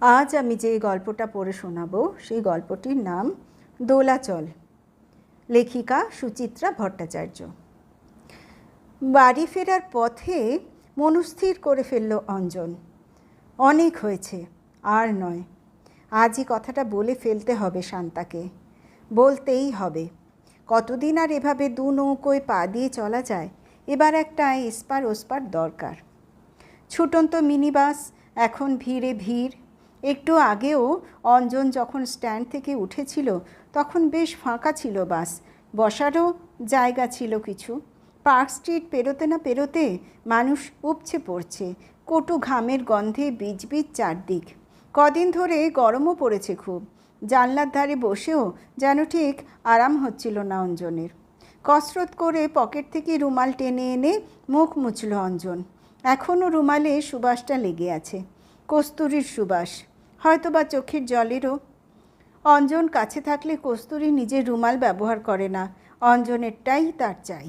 আজ আমি যে গল্পটা পড়ে শোনাবো, সেই গল্পটির নাম দোলাচল। লেখিকা সুচিত্রা ভট্টাচার্য। বাড়ি ফেরার পথে মনস্থির করে ফেলল অঞ্জন। অনেক হয়েছে, আর নয়। আজই কথাটা বলে ফেলতে হবে শান্তাকে। বলতেই হবে, কতদিন আর এভাবে দু নৌকোয় পা দিয়ে চলা যায়? এবার একটা এসপার ওসপার দরকার। ছুটন্ত মিনিবাস, এখন ভিড়ে ভিড় একটু আগেও অঞ্জন যখন স্ট্যান্ড থেকে উঠেছিল, তখন বেশ ফাঁকা ছিল বাস। বসারও জায়গা ছিল কিছু। পার্ক স্ট্রিট পেরোতে না পেরোতে মানুষ উপচে পড়ছে, কটু ঘামের গন্ধে বীজ বীজ চারদিক। কদিন ধরে গরমও পড়েছে খুব। জানলার ধারে বসেও যেন ঠিক আরাম হচ্ছিল না অঞ্জনের। কসরত করে পকেট থেকে রুমাল টেনে এনে মুখ মুছল অঞ্জন। এখনও রুমালে সুবাসটা লেগে আছে। কস্তুরীর সুবাস। হয়তো বা চোখের জলেরও অঞ্জন কাছে থাকলে কস্তুরী নিজের রুমাল ব্যবহার করে না, অঞ্জনেরটাই তার চাই।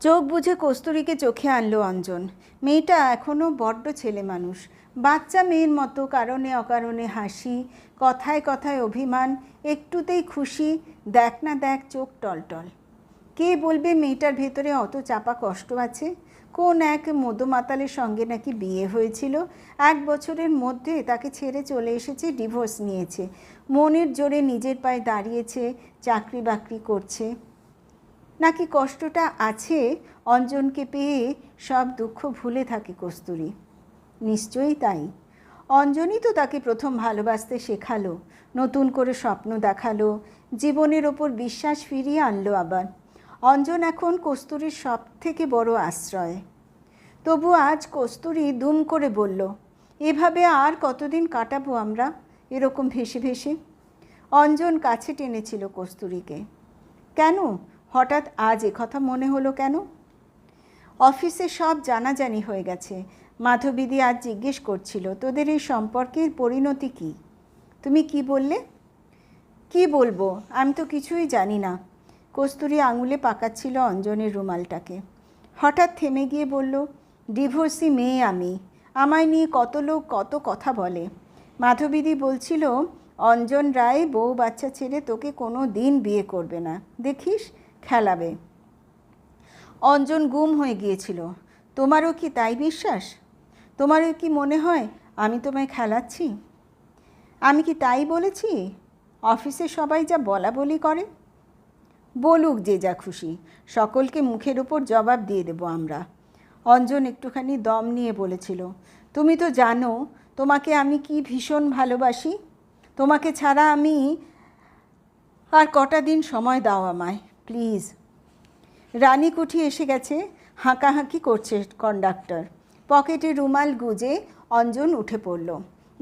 চোখ বুঝে কস্তুরীকে চোখে আনলো অঞ্জন। মেয়েটা এখনও বড্ড ছেলে মানুষ। বাচ্চা মেয়ের মতো, কারণে অকারণে হাসি, কথায় কথায় অভিমান, একটুতেই খুশি, দেখ না দেখ চোখ টলটল। কে বলবে মেয়েটার ভেতরে অত চাপা কষ্ট আছে? কোন এক মধুমাতালের সঙ্গে নাকি বিয়ে হয়েছিল? এক বছরের মধ্যে তাকে ছেড়ে চলে এসেছে, ডিভোর্স নিয়েছে। মনের জোরে নিজের পায়ে দাঁড়িয়েছে চাকরি বাকরি করছে। নাকি কষ্টটা আছে? অঞ্জনকে পেয়ে সব দুঃখ ভুলে থাকে কস্তুরী। নিশ্চয়ই তাই। অঞ্জনই তো তাকে প্রথম ভালোবাসতে শেখালো, নতুন করে স্বপ্ন দেখাল, জীবনের ওপর বিশ্বাস ফিরিয়ে আনলো আবার। অঞ্জন এখন কস্তুরীর সব থেকে বড় আশ্রয়। তবু আজ কস্তুরী দুম করে বলল, এভাবে আর কতদিন কাটাবো আমরা এরকম ভেসে ভেসে? অঞ্জন কাছে টেনেছিল কস্তুরীকে। কেন? হঠাৎ আজ কথা মনে হলো কেন? অফিসে সব জানাজানি হয়ে গেছে। মাধবীদি আজ জিজ্ঞেস করছিল, তোদের এই সম্পর্কের পরিণতি কি? তুমি কি বললে? কি বলব? আমি তো কিছুই জানি না। কস্তুরি আঙুলে পাকাচ্ছিল অঞ্জনের রুমালটাকে। হঠাৎ থেমে গিয়ে বলল, ডিভোর্সি মেয়ে আমি, আমায় নিয়ে কত লোক কত কথা বলে। মাধবীদি বলছিল, অঞ্জন রায় বউ বাচ্চা ছেড়ে তোকে কোনো দিন বিয়ে করবে না। দেখিস, খেলাবে। অঞ্জন গুম হয়ে গিয়েছিল। তোমারও কি তাই বিশ্বাস? তোমারও কি মনে হয় আমি তোমায় খেলাচ্ছি? আমি কি তাই বলেছি? অফিসে সবাই যা বলা বলি করে বলুক যে যা খুশি, সকলকে মুখের ওপর জবাব দিয়ে দেবো আমরা। অঞ্জন একটুখানি দম নিয়ে বলেছিল, তুমি তো জানো, তোমাকে আমি কি ভীষণ ভালোবাসি? তোমাকে ছাড়া আমি আর কটা দিন সময় দাও আমায়, প্লিজ। রানীকুঠি এসে গেছে, হাঁকাহাঁকি করছে কন্ডাক্টর। পকেটে রুমাল গুজে অঞ্জন উঠে পড়ল।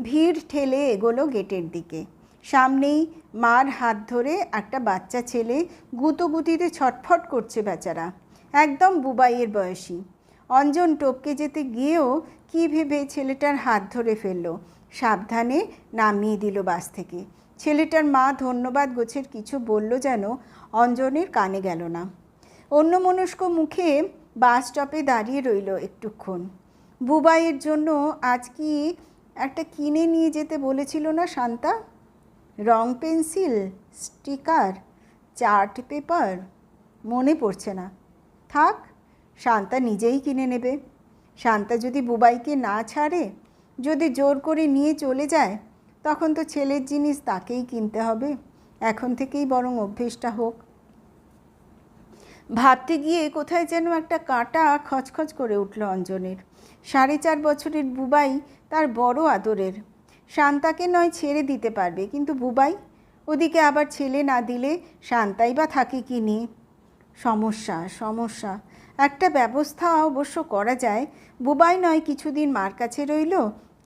ভিড় ঠেলে এগোলো গেটের দিকে। সামনেই মার হাত ধরে একটা বাচ্চা ছেলে গুতোগুতিতে ছটফট করছে বেচারা। একদম বুবাইয়ের বয়সী। অঞ্জন টপকে যেতে গিয়েও কি ভেবে ছেলেটার হাত ধরে ফেলল। সাবধানে নামিয়ে দিল বাস থেকে। ছেলেটার মা ধন্যবাদ গোছের কিছু বলল যেন অঞ্জনের কানে গেল না। অন্য মনস্ক মুখে বাস স্টপে দাঁড়িয়ে রইল একটুক্ষণ। বুবাইয়ের জন্য আজ কি একটা কিনে নিয়ে যেতে বলেছিল না শান্তা? রং পেন্সিল, স্টিকার, চার্ট পেপার, মনে পড়ছে না। থাক, শান্তা নিজেই কিনে নেবে। শান্তা যদি বুবাইকে না ছাড়ে, যদি জোর করে নিয়ে চলে যায়, তখন তো ছেলের জিনিস তাকেই কিনতে হবে। এখন থেকেই বরং অভ্যেসটা হোক। ভাবতে গিয়ে কোথায় যেন একটা কাঁটা খচখচ করে উঠল অঞ্জনের। সাড়ে চার বছরের বুবাই তার বড় আদরের। শান্তাকে নয় ছেড়ে দিতে পারবে। কিন্তু বুবাই, ওদিকে আবার ছেলে না দিলে শান্তাই বা থাকে কি নিয়ে? সমস্যা সমস্যা। একটা ব্যবস্থা অবশ্য করা যায়। বুবাই নয় কিছুদিন মার কাছে রইল,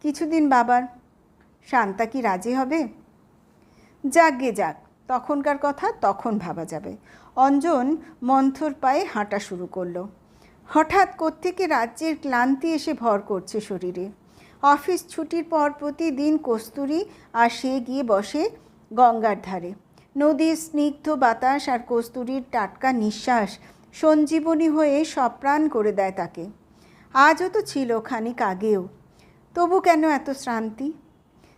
কিছুদিন বাবার। শান্তা কি রাজি হবে? যাক গে যাক, তখনকার কথা তখন ভাবা যাবে। অঞ্জন মন্থর পায়ে হাঁটা শুরু করল। হঠাৎ কোত্থেকে রাজ্যের ক্লান্তি এসে ভর করছে শরীরে। অফিস ছুটির পর প্রতিদিন কস্তুরি আর সে গিয়ে বসে গঙ্গার ধারে। নদীর স্নিগ্ধ বাতাস আর কস্তুরির টাটকা নিঃশ্বাস সঞ্জীবনী হয়ে সপ্রাণ করে দেয় তাকে। আজও তো ছিল খানিক আগেও। তবু কেন এত শ্রান্তি?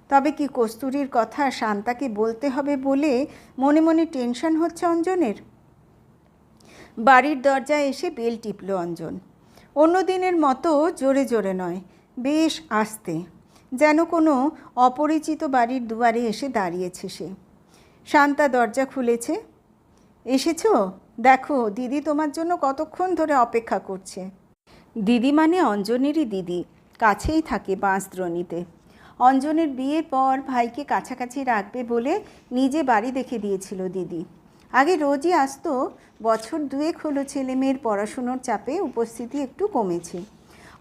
তবে কি কস্তুরীর কথা শান্তাকে বলতে হবে বলে মনে মনে টেনশন হচ্ছে অঞ্জনের? বাড়ির দরজায় এসে বেল টিপল অঞ্জন। অন্য দিনের মতো জোরে জোরে নয়। বেশ আস্তে, যেন কোনো অপরিচিত বাড়ির দুয়ারে এসে দাঁড়িয়েছে সে। শান্তা দরজা খুলেছে। এসেছ? দেখো, দিদি তোমার জন্য কতক্ষণ ধরে অপেক্ষা করছে। দিদি মানে অঞ্জনেরই দিদি, কাছেই থাকে বাঁশদ্রণীতে। অঞ্জনের বিয়ের পর ভাইকে কাছাকাছি রাখবে বলে নিজে বাড়ি দেখে দিয়েছিল দিদি। আগে রোজই আসতো, বছর দুয়েক হলো ছেলে মেয়ের পড়াশুনোর চাপে উপস্থিতি একটু কমেছে।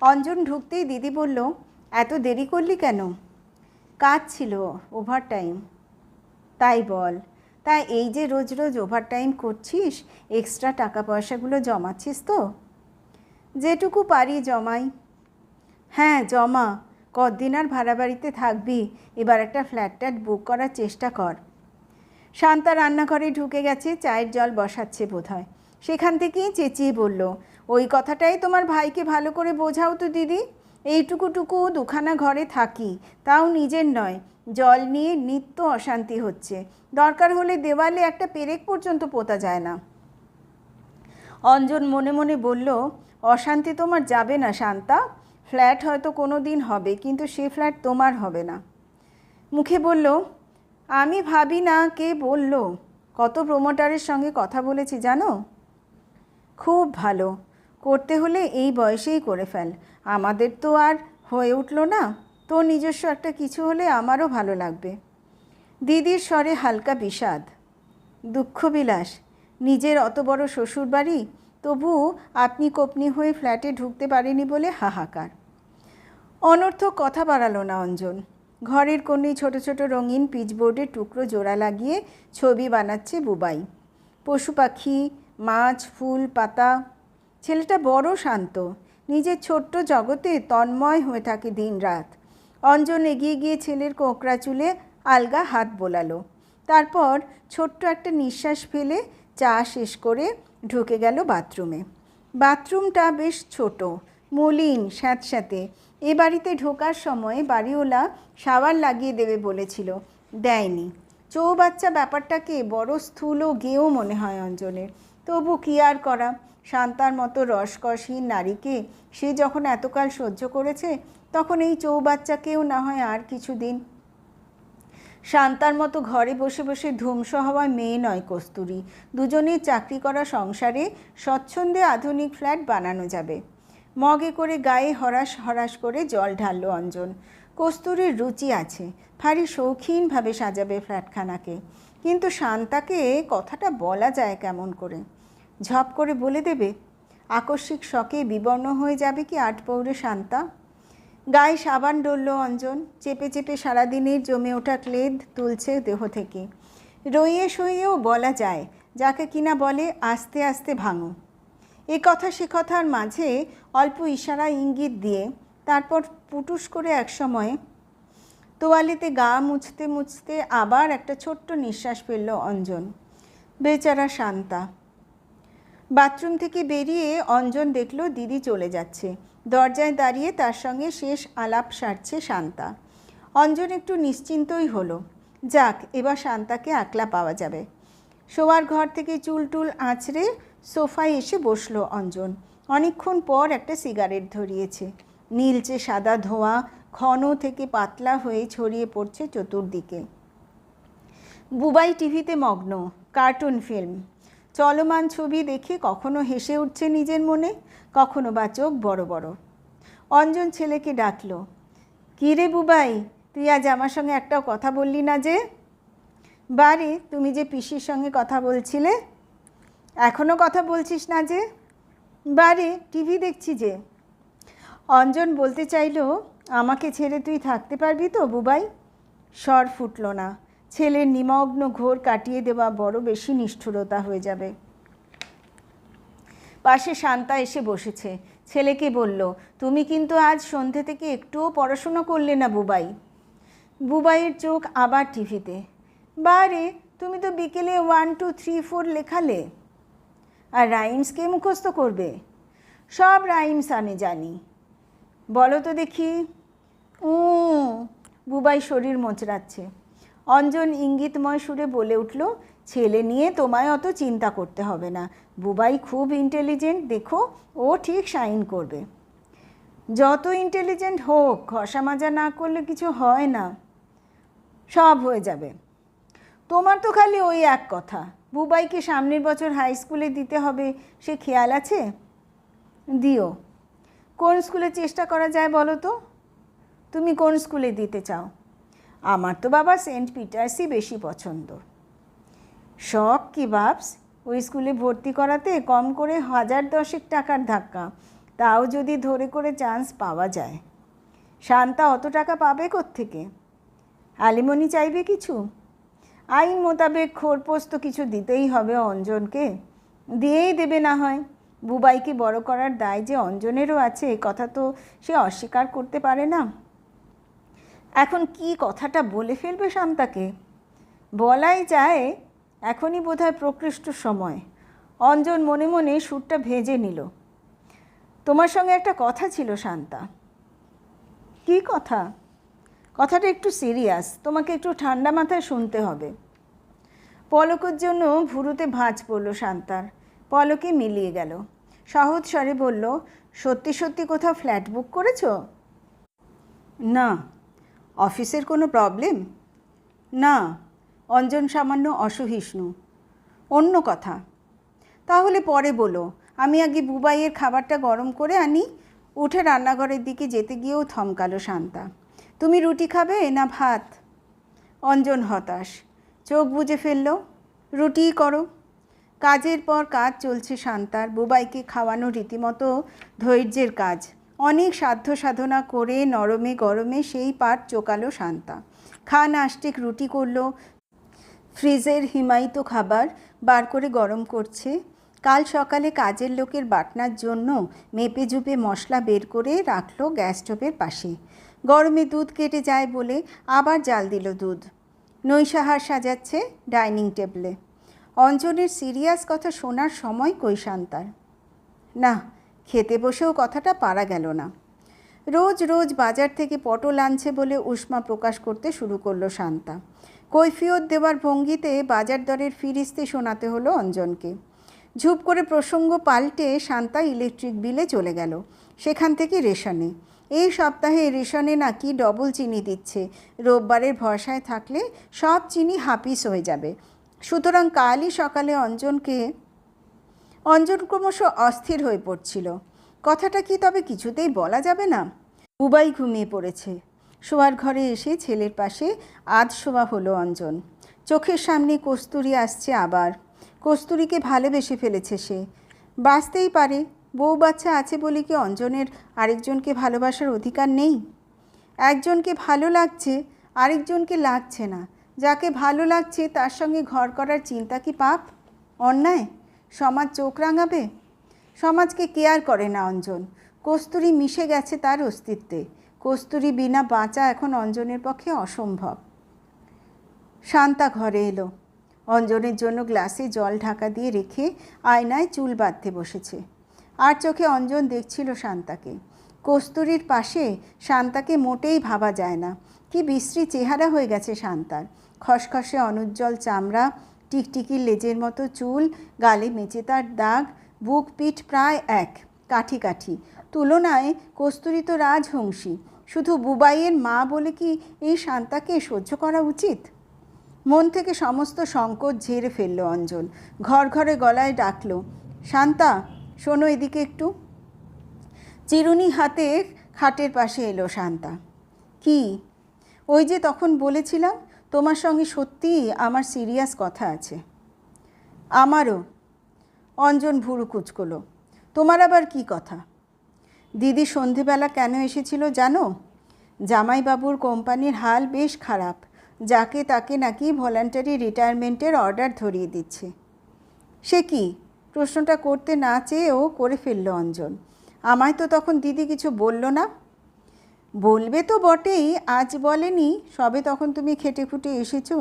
অঞ্জন ঢুকতেই দিদি বলল, এত দেরি করলি কেন? কাজ ছিল ওভার টাইম তাই বল। তা এই যে রোজ রোজ ওভার টাইম করছিস এক্সট্রা টাকা পয়সাগুলো জমাচ্ছিস তো? যেটুকু পারি জমাই। হ্যাঁ জমা। কদিন আর ভাড়া বাড়িতে থাকবি? এবার একটা ফ্ল্যাট ট্যাট বুক করার চেষ্টা কর। শান্তা রান্নাঘরে ঢুকে গেছে, চায়ের জল বসাচ্ছে বোধহয়। সেখান থেকেই চেঁচিয়ে বলল, ওই কথাটাই তোমার ভাইকে ভালো করে বোঝাও তো দিদি। এইটুকুটুকু দুখানা ঘরে থাকি, তাও নিজের নয়। জল নিয়ে নিত্য অশান্তি হচ্ছে। দরকার হলে দেওয়ালে একটা পেরেক পর্যন্ত পোতা যায় না। অঞ্জন মনে মনে বলল, অশান্তি তোমার যাবে না শান্তা। ফ্ল্যাট হয়তো কোনো দিন হবে, কিন্তু সে ফ্ল্যাট তোমার হবে না। মুখে বলল, আমি ভাবি না কে বলল। কত প্রমোটারের সঙ্গে কথা বলেছি, জানো? খুব ভালো। করতে হলে এই বয়সেই করে ফেল। আমাদের তো আর হয়ে উঠল না। তো নিজস্ব একটা কিছু হলে আমারও ভালো লাগবে। দিদির স্বরে হালকা বিষাদ। দুঃখবিলাস নিজের অত বড় শ্বশুর বাড়ি তবু আপনি কোপনি হয়ে ফ্ল্যাটে ঢুকতে পারেনি বলে হাহাকার। অনর্থক কথা বাড়ালো না অঞ্জন। ঘরের কোণে ছোট ছোট রঙিন পিচবোর্ডের টুকরো জোড়া লাগিয়ে ছবি বানাচ্ছে বুবাই। পশু পাখি মাছ, ফুল, পাতা। ছেলেটা বড় শান্ত। নিজের ছোট্ট জগতে তন্ময় হয়ে থাকে দিন রাত অঞ্জন এগিয়ে গিয়ে ছেলের কোঁকড়া চুলে আলগা হাত বোলালো। তারপর ছোট্ট একটা নিঃশ্বাস ফেলে চা শেষ করে ঢুকে গেল বাথরুমে। বাথরুমটা বেশ ছোট, মলিন, স্যাঁতস্যাঁতে। এ বাড়িতে ঢোকার সময় বাড়িওয়ালা সাবান লাগিয়ে দেবে বলেছিল। দেয়নি। চৌবাচ্চা ব্যাপারটাকে বড় স্থূল গেয়েও মনে হয় অঞ্জনের। তবু কি আর করা? শান্তার মতো রসকসহীন নারীকে সে যখন এতকাল সহ্য করেছে, তখন এই চৌবাচ্চাকেও না হয় আর কিছুদিন। শান্তার মতো ঘরে বসে বসে ধ্বংস হওয়া মেয়ে নয় কস্তুরি। দুজনেই চাকরি করা সংসারে স্বচ্ছন্দে আধুনিক ফ্ল্যাট বানানো যাবে। মগে করে গায়ে হরাস হরাস করে জল ঢাললো অঞ্জন। কস্তুরীর রুচি আছে, ভারী শৌখিনভাবে সাজাবে ফ্ল্যাটখানাকে। কিন্তু শান্তাকে কথাটা বলা যায় কেমন করে? ঝপ করে বলে দেবে, আকস্মিক শখে বিবর্ণ হয়ে যাবে কি আট পৌরে শান্তা? গায়ে সাবান ডলল অঞ্জন, চেপে চেপে সারাদিনের জমে ওঠা ক্লেদ তুলছে দেহ থেকে। রইয়ে সইয়েও বলা যায়, যাকে কিনা বলে আস্তে আস্তে ভাঙো। এ কথা সে কথার মাঝে অল্প ইশারা ইঙ্গিত দিয়ে তারপর পুটুস করে একসময় তোয়ালেতে গা মুছতে মুছতে আবার একটা ছোট্ট নিঃশ্বাস ফেলল অঞ্জন। বেচারা শান্তা বাথরুম থেকে বেরিয়ে অঞ্জন দেখল দিদি চলে যাচ্ছে। দরজায় দাঁড়িয়ে তার সঙ্গে শেষ আলাপ সারছে শান্তা। অঞ্জন একটু নিশ্চিন্তই হলো। যাক, এবার শান্তাকে একলা পাওয়া যাবে। শোয়ার ঘর থেকে চুল টুল আঁচড়ে সোফায় এসে বসল অঞ্জন। অনেকক্ষণ পর একটা সিগারেট ধরিয়েছে। নীলচে সাদা ধোঁয়া, ঘন থেকে পাতলা হয়ে ছড়িয়ে পড়ছে চতুর্দিকে। বুবাই টিভিতে মগ্ন, কার্টুন ফিল্ম। চলমান ছবি দেখে কখনো হেসে উঠছে নিজের মনে, কখনো বা চোখ বড় বড়। অঞ্জন ছেলেকে ডাকলো, কী রে বুবাই, তুই আজ আমার সঙ্গে একটাও কথা বললি না যে? বারে তুমি যে পিসির সঙ্গে কথা বলছিলে এখনও কথা বলছিস না যে? বারে টিভি দেখছি যে? অঞ্জন বলতে চাইলো, আমাকে ছেড়ে তুই থাকতে পারবি তো বুবাই? স্বর ফুটল না। ছেলের নিমগ্ন ঘোর কাটিয়ে দেওয়া বড় বেশি নিষ্ঠুরতা হয়ে যাবে। পাশে শান্তা এসে বসেছে। ছেলেকে বলল, তুমি কিন্তু আজ সন্ধে থেকে একটুও পড়াশুনো করলে না বুবাই? বুবাইয়ের চোখ আবার টিভিতে। বারে তুমি তো বিকেলে ওয়ান, টু, থ্রি, ফোর লেখালে। আর রাইমস কে মুখস্থ করবে? সব রাইমস আমি জানি। বলো তো দেখি। ও বুবাই শরীর মোচড়াচ্ছে। অঞ্জন ইঙ্গিতময় সুরে বলে উঠল, ছেলে নিয়ে তোমায় অত চিন্তা করতে হবে না। বুবাই খুব ইন্টেলিজেন্ট দেখো, ও ঠিক সাইন করবে। যত ইন্টেলিজেন্ট হোক, ঘষা মাজা না করলে কিছু হয় না। সব হয়ে যাবে। তোমার তো খালি ওই এক কথা, বুবাইকে সামনের বছর হাই স্কুলে দিতে হবে, সে খেয়াল আছে? দিও। কোন স্কুলে চেষ্টা করা যায় বলো তো? তুমি কোন স্কুলে দিতে চাও? আমার তো বাবা সেন্ট পিটার্সই বেশি পছন্দ। শখ কি বাপস? ওই স্কুলে ভর্তি করাতে কম করে হাজার দশেক টাকার ধাক্কা, তাও যদি ধরে করে চান্স পাওয়া যায়। শান্তা অত টাকা পাবে থেকে অ্যালিমনি চাইবে কিছু? আইন মোতাবেক খোরপোস্ত কিছু দিতেই হবে অঞ্জনকে। দিয়েই দেবে না হয়। বুবাইকে বড় করার দায় যে অঞ্জনেরও আছে কথা তো সে অস্বীকার করতে পারে না। এখন কি কথাটা বলে ফেলবে শান্তাকে? বলাই যায় এখনই বোধহয় প্রকৃষ্ট সময়। অঞ্জন মনে মনে সুরটা ভেজে নিল। তোমার সঙ্গে একটা কথা ছিল শান্তা। কি কথা? কথাটা একটু সিরিয়াস, তোমাকে একটু ঠান্ডা মাথায় শুনতে হবে। পলকের জন্য ভুরুতে ভাঁজ পড়ল শান্তার। পলকে মিলিয়ে গেল। সহজ স্বরে বলল, সত্যি সত্যি কোথাও ফ্ল্যাট বুক করেছ? না। অফিসের কোনো প্রবলেম না, অঞ্জন সামান্য অসহিষ্ণু। অন্য কথা। তাহলে পরে বলো, আমি আগে বুবাইয়ের খাবারটা গরম করে আনি, উঠে রান্নাঘরের দিকে যেতে গিয়েও থমকালো শান্তা। তুমি রুটি খাবে না ভাত? অঞ্জন হতাশ। চোখ বুজে ফেলল, রুটিই করো। কাজের পর কাজ চলছে শান্তার, বুবাইকে খাওয়ানো রীতিমতো ধৈর্যের কাজ। অনেক সাধ্য সাধনা করে নরমে গরমে সেই পাট চোকালো শান্তা। খান আষ্টিক রুটি করল, ফ্রিজের হিমায়িত খাবার বার করে গরম করছে। কাল সকালে কাজের লোকের বাটনার জন্য মেপে ঝুপে মশলা বের করে রাখল গ্যাস স্টোভের পাশে। গরমে দুধ কেটে যায় বলে আবার জাল দিল দুধ। নৈশাহার সাজাচ্ছে ডাইনিং টেবিলে। অঞ্জনের সিরিয়াস কথা শোনার সময় কৈশান্তার। না খেতে বসেও কথাটা পারা গেল না। রোজ রোজ বাজার থেকে পটল আনছে বলে উষ্মা প্রকাশ করতে শুরু করল শান্তা। কৈফিয়ত দেওয়ার ভঙ্গিতে বাজার দরের ফিরিস্তে শোনাতে হলো অঞ্জনকে। ঝুপ করে প্রসঙ্গ পাল্টে শান্তা ইলেকট্রিক বিলে চলে গেল। সেখান থেকে রেশনে। এই সপ্তাহে রেশনে নাকি ডবল চিনি দিচ্ছে। রোববারের ভরসায় থাকলে সব চিনি হাপিস হয়ে যাবে। সুতরাং কালই সকালে অঞ্জনকে অঞ্জন ক্রমশ অস্থির হয়ে পড়ছিল। কথাটা কি তবে কিছুতেই বলা যাবে না? উবাই ঘুমিয়ে পড়েছে। শোয়ার ঘরে এসে ছেলের পাশে আধ শোয়া হলো অঞ্জন। চোখের সামনে কস্তুরি আসছে আবার। কস্তুরিকে ভালোবেসে ফেলেছে সে। বাঁচতেই পারে। বউ বাচ্চা আছে বলে কি অঞ্জনের আরেকজনকে ভালোবাসার অধিকার নেই? একজনকে ভালো লাগছে, আরেকজনকে লাগছে না। যাকে ভালো লাগছে তার সঙ্গে ঘর করার চিন্তা কি পাপ? অন্যায়? সমাজ চোখ রাঙাবে? সমাজকে কেয়ার করে না অঞ্জন। কস্তুরি মিশে গেছে তার অস্তিত্বে। কস্তুরি বিনা বাঁচা এখন অঞ্জনের পক্ষে অসম্ভব। শান্তা ঘরে এলো। অঞ্জনের জন্য গ্লাসে জল ঢাকা দিয়ে রেখে আয়নায় চুল বাঁধতে বসেছে। আর চোখে অঞ্জন দেখছিল শান্তাকে। কস্তুরীর পাশে শান্তাকে মোটেই ভাবা যায় না। কি বিশ্রী চেহারা হয়ে গেছে শান্তার। খসখসে অনুজ্জ্বল চামড়া টিকটিকির লেজের মতো চুল, গালে মেচে তার দাগ, বুক পিঠ প্রায় এক, কাঠি কাঠি। তুলনায় কস্তুরিত রাজহংসী। শুধু বুবাইয়ের মা বলে কি এই শান্তাকে সহ্য করা উচিত? মন থেকে সমস্ত সংকট ঝেড়ে ফেলল অঞ্জন ঘর ঘরে গলায় ডাকল, শান্তা, শোনো এদিকে একটু। চিরুনি হাতে খাটের পাশে এলো শান্তা। কি? ওই যে তখন বলেছিলাম তোমার সঙ্গে সত্যিই আমার সিরিয়াস কথা আছে। আমারও। অঞ্জন ভুরু কুচকলো। তোমার আবার কি কথা? দিদি সন্ধেবেলা কেন এসেছিল জানো? জামাইবাবুর কোম্পানির হাল বেশ খারাপ, যাকে তাকে নাকি ভলান্টারি রিটায়ারমেন্টের অর্ডার ধরিয়ে দিচ্ছে। সে কি? প্রশ্নটা করতে না চেয়েও করে ফেলল অঞ্জন। আমায় তো তখন দিদি কিছু বলল না। বলবে তো বটেই, আজ বলেনি, সবে তখন তুমি খেটে খুটে এসেছ।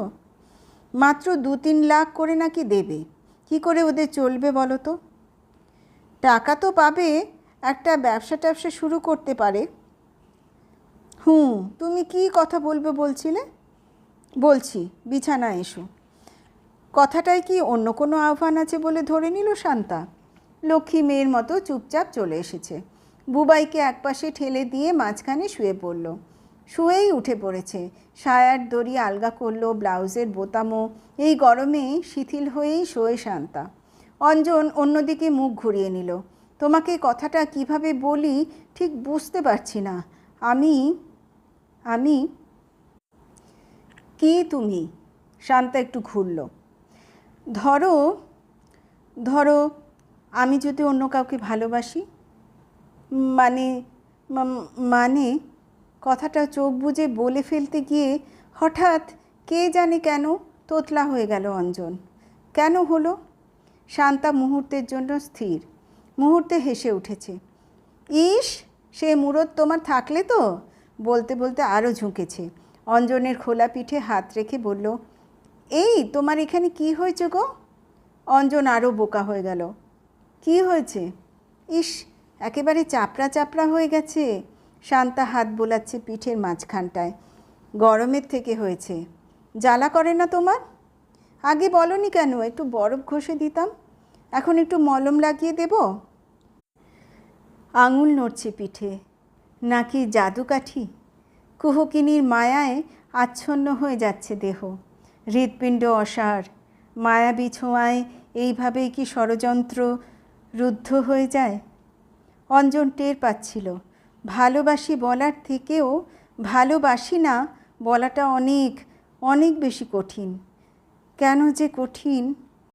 মাত্র দু তিন লাখ করে নাকি দেবে, কি করে ওদের চলবে বলো তো? টাকা তো পাবে, একটা ব্যবসা ট্যাবসা শুরু করতে পারে। হুম, তুমি কি কথা বলবে বলছিলে? বলছি বিছানা এসো। কথাটায় কি অন্য কোনো আহ্বান আছে বলে ধরে নিল শান্তা? লক্ষ্মী মেয়ের মতো চুপচাপ চলে এসেছে। বুবাইকে একপাশে ঠেলে দিয়ে মাঝখানে শুয়ে পড়ল। শুয়েই উঠে পড়েছে। সায়ার দড়ি আলগা করল, ব্লাউজের বোতামও। এই গরমে শিথিল হয়েই শোয়ে শান্তা। অঞ্জন অন্যদিকে মুখ ঘুরিয়ে নিল। তোমাকে কথাটা কীভাবে বলি ঠিক বুঝতে পারছি না। আমি আমি? কি তুমি? শান্তা একটু ঘুরল। ধরো ধরো, আমি যদি অন্য কাউকে ভালোবাসি? মানে মানে কথাটা চোখ বুজে বলে ফেলতে গিয়ে হঠাৎ কে জানে কেন তোতলা হয়ে গেল অঞ্জন। কেন হলো? শান্তা মুহূর্তের জন্য স্থির, মুহূর্তে হেসে উঠেছে। ইস, সে মুরত তোমার থাকলে তো? বলতে বলতে আরও ঝুঁকেছে। অঞ্জনের খোলা পিঠে হাত রেখে বলল, এই, তোমার এখানে কি হয়েছে গো? অঞ্জন আরও বোকা হয়ে গেল, কি হয়েছে? ইস একেবারে চাপড়া চাপড়া হয়ে গেছে। শান্তা হাত বোলাচ্ছে পিঠের মাঝখানটায়। গরমের থেকে হয়েছে। জ্বালা করে না তোমার? আগে বলনি কেন? একটু বরফ ঘষে দিতাম। এখন একটু মলম লাগিয়ে দেব? আঙুল নড়ছে পিঠে। নাকি জাদুকাঠি? কুহকিনীর মায়ায় আচ্ছন্ন হয়ে যাচ্ছে দেহ। হৃৎপিণ্ড অসার। মায়াবী ছোঁয়ায় এইভাবেই কি ষড়যন্ত্র রুদ্ধ হয়ে যায়? অঞ্জন টের পাচ্ছিল। ভালোবাসি বলার থেকেও ভালোবাসি না বলাটা অনেক অনেক বেশি কঠিন। কেন যে কঠিন?